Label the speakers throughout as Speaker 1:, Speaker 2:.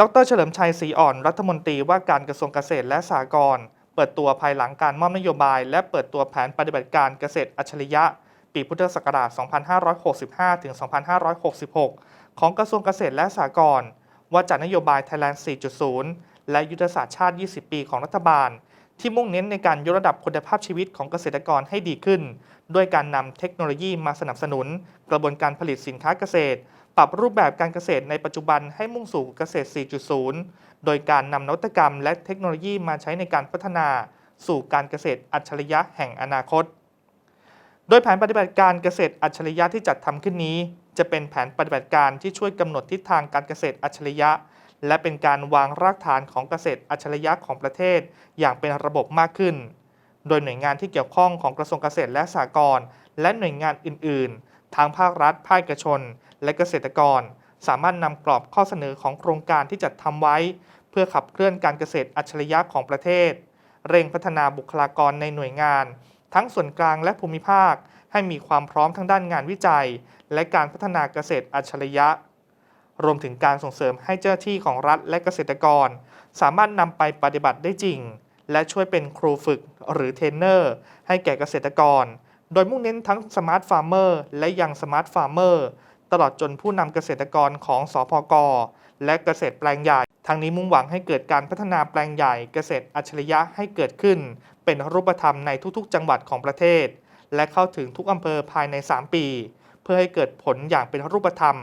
Speaker 1: ดรเฉลิมชัยศรีอ่อนรัฐมนตรีว่าการกระทรวงเกษตรและสหกรณ์เปิดตัวภายหลังการมอบนโยบาย และเปิดตัวแผนปฏิบัติการเกษตรอัจฉริยะ ปีพุทธศักราช 2565 ถึง 2566 ของกระทรวงเกษตรและสหกรณ์ว่าจากนโยบาย Thailand 4.0 และยุทธศาสตร์ชาติ 20 ปีของรัฐบาล ที่มุ่งเน้นในการยกระดับคุณภาพชีวิตของเกษตรกรให้ดีขึ้น ด้วยการนำเทคโนโลยีมาสนับสนุน กระบวนการผลิตสินค้าเกษตร ปรับรูปแบบการเกษตรในปัจจุบันให้มุ่งสู่เกษตร 4.0 โดยการนำนวัตกรรมและเทคโนโลยีมาใช้ในการพัฒนา สู่การเกษตรอัจฉริยะแห่งอนาคต โดยแผนปฏิบัติการเกษตรอัจฉริยะที่จัดทำขึ้นนี้ จะเป็นแผนปฏิบัติการที่ช่วยกำหนดทิศทางการเกษตรอัจฉริยะ และเป็นการวางรากฐานของเกษตรอัจฉริยะของประเทศ อย่างเป็นระบบมากขึ้น โดยหน่วยงานที่เกี่ยวข้องของกระทรวงเกษตรและสหกรณ์และหน่วยงานอื่น ๆ ทางภาครัฐ ภาคเอกชน และเกษตรกร สามารถนำกรอบข้อเสนอของโครงการที่จัดทำไว้ เพื่อขับเคลื่อนการเกษตรอัจฉริยะของประเทศ เร่งพัฒนาบุคลากรในหน่วยงาน ทั้งส่วนกลางและภูมิภาค ให้มีความพร้อมทั้งด้านงานวิจัย และการพัฒนาเกษตรอัจฉริยะ รวมถึงการส่งเสริมให้เจ้าหน้าที่ของรัฐและเกษตรกร สามารถนำไปปฏิบัติได้จริง และช่วยเป็นครูฝึกหรือเทรนเนอร์ ให้แก่เกษตรกร โดยมุ่งเน้นทั้งสมาร์ทฟาร์มเมอร์และยังสมาร์ทฟาร์มเมอร์ตลอดจนผู้นำเกษตรกรของสพกและเกษตรแปลงใหญ่ทั้งนี้มุ่งหวังให้เกิดการพัฒนาแปลงใหญ่เกษตรอัจฉริยะให้เกิดขึ้น เป็นรูปธรรมในทุกๆ จังหวัดของประเทศ และเข้าถึงทุกอำเภอภายใน 3 ปี เพื่อให้เกิดผลอย่างเป็นรูปธรรม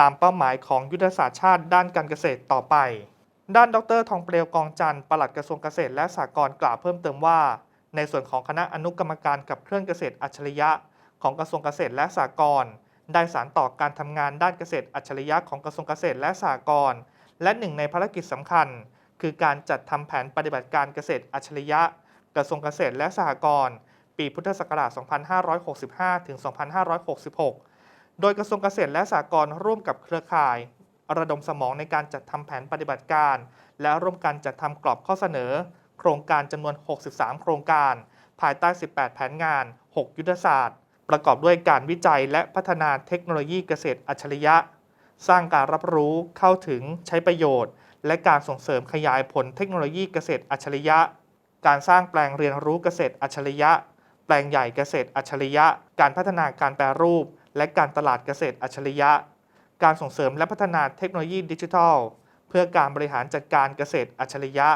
Speaker 1: ตามเป้าหมายของยุทธศาสตร์ชาติด้านการเกษตรต่อไป ด้านดรทองเปลวกองจันทร์ปลัดกระทรวงเกษตรและสหกรณ์กล่าวเพิ่มเติมว่า ในส่วนของคณะอนุกรรมการกับเคลื่อนเกษตรอัจฉริยะ ของกระทรวงเกษตรและสหกรณ์ได้สานต่อการทำงานด้านเกษตรอัจฉริยะของกระทรวงเกษตรและสหกรณ์และหนึ่งในภารกิจสำคัญ คือการจัดทำแผนปฏิบัติการเกษตรอัจฉริยะ กระทรวงเกษตรและสหกรณ์ปีพุทธศักราช 2565 ถึง 2566 โดยกระทรวงเกษตรและสหกรณ์ร่วมกับเครือข่าย ระดมสมองในการจัดทำแผนปฏิบัติการ และร่วมกันจัดทำกรอบข้อเสนอ โครงการจำนวน 63 โครงการ ภายใต้ 18 แผนงาน 6 ยุทธศาสตร์ ประกอบด้วยการวิจัยและพัฒนาเทคโนโลยีเกษตรอัจฉริยะ สร้างการรับรู้เข้าถึงใช้ประโยชน์ และการส่งเสริมขยายผลเทคโนโลยีเกษตรอัจฉริยะ การสร้างแปลงเรียนรู้เกษตรอัจฉริยะ แปลงใหญ่เกษตรอัจฉริยะ การพัฒนาการแปรรูป และการตลาดเกษตรอัจฉริยะ การส่งเสริมและพัฒนาเทคโนโลยีดิจิทัล เพื่อการบริหารจัดการเกษตรอัจฉริยะ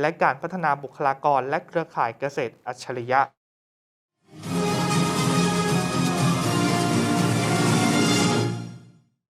Speaker 1: และการพัฒนาบุคลากรและเครือข่ายเกษตรอัจฉริยะ